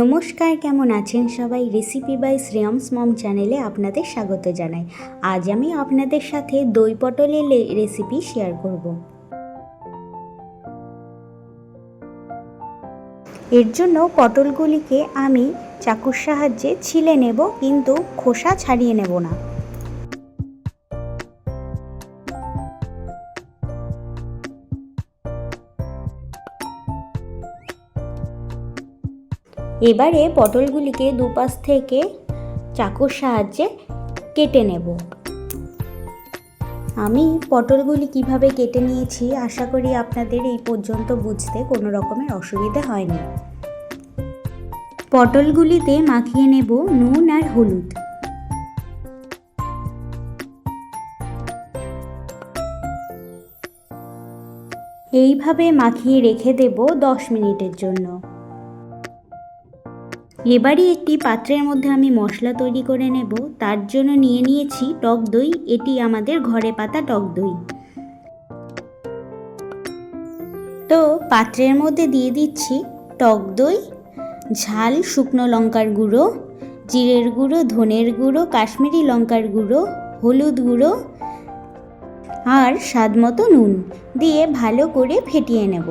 নমস্কার, কেমন আছেন সবাই? রেসিপি বাই শ্রেয়মস মম চ্যানেলে আপনাদের স্বাগত জানাই। আজ আমি আপনাদের সাথে দই পটলের রেসিপি শেয়ার করব। এর জন্য পটলগুলিকে আমি চাকুর সাহায্যে ছিলে নেব, কিন্তু খোসা ছাড়িয়ে নেব না। এবারে পটলগুলিকে দুপাশ থেকে চাকুর সাহায্যে কেটে নেব। আমি পটলগুলি কীভাবে কেটে নিয়েছি আশা করি আপনাদের এই পর্যন্ত বুঝতে কোনো রকমের অসুবিধা হয়নি। পটলগুলিতে মাখিয়ে নেব নুন আর হলুদ। এইভাবে মাখিয়ে রেখে দেব দশ মিনিটের জন্য। এবারে একটি পাত্রের মধ্যে আমি মশলা তৈরি করে নেব। তার জন্য নিয়ে নিয়েছি টক দই। এটি আমাদের ঘরে পাতা টক দই। তো পাত্রের মধ্যে দিয়ে দিচ্ছি টক দই, ঝাল, শুকনো লঙ্কার গুঁড়ো, জিরের গুঁড়ো, ধনের গুঁড়ো, কাশ্মীরি লঙ্কার গুঁড়ো, হলুদ গুঁড়ো আর স্বাদ নুন দিয়ে ভালো করে ফেটিয়ে নেব।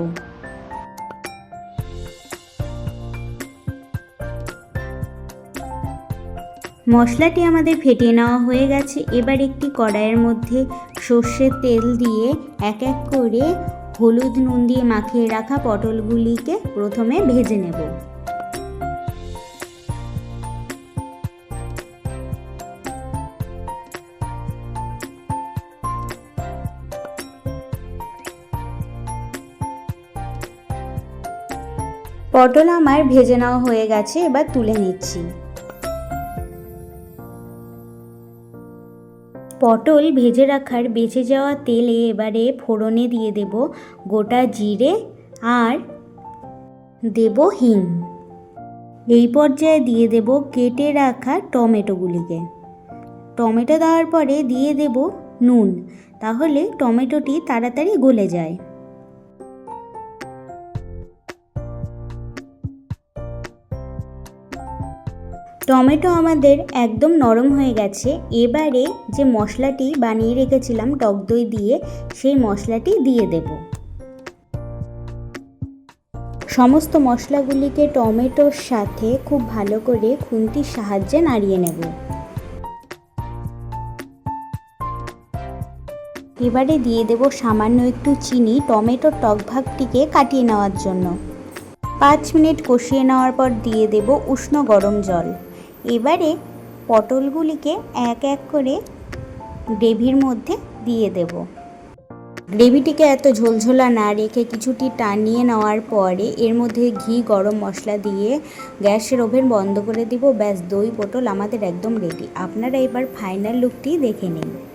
মশলাটি আমাদের ফেটিয়ে নেওয়া হয়ে গেছে। এবার একটি কড়াইয়ের মধ্যে সর্ষের তেল দিয়ে এক এক করে হলুদ নুন দিয়ে মাখিয়ে রাখা পটলগুলিকে প্রথমে ভেজে নেব। পটল আমার ভেজে নেওয়া হয়ে গেছে, এবার তুলে নিচ্ছি। পটল ভেজে রাখার বেঁচে যাওয়া তেলে এবারে ফোড়নে দিয়ে দেব গোটা জিরে আর দেব হিং। এই পর্যায়ে দিয়ে দেব কেটে রাখা টমেটোগুলিকে। টমেটো দেওয়ার পরে দিয়ে দেব নুন। তাহলে টমেটোটি তাড়াতাড়ি গলে যায়। টমেটো আমাদের একদম নরম হয়ে গেছে। এবারে যে মশলাটি বানিয়ে রেখেছিলাম টক দই দিয়ে, সেই মশলাটি দিয়ে দেব। সমস্ত মশলাগুলিকে টমেটোর সাথে খুব ভালো করে খুন্তির সাহায্যে নাড়িয়ে নেব। এবারে দিয়ে দেব সামান্য একটু চিনি টমেটোর টক ভাগটিকে কাটিয়ে নেওয়ার জন্য। পাঁচ মিনিট কষিয়ে নেওয়ার পর দিয়ে দেব উষ্ণ গরম জল। এবারে পটলগুলিকে এক এক করে গ্রেভির মধ্যে দিয়ে দেব। গ্রেভিটিকে এত ঝোলঝোলা না রেখে কিছুটি টানিয়ে নেওয়ার পরে এর মধ্যে ঘি, গরম মশলা দিয়ে গ্যাসের ওভেন বন্ধ করে দিব। ব্যাস, দই, পটল আমাদের একদম রেডি আপনারা এবার ফাইনাল লুকটি দেখে নিন।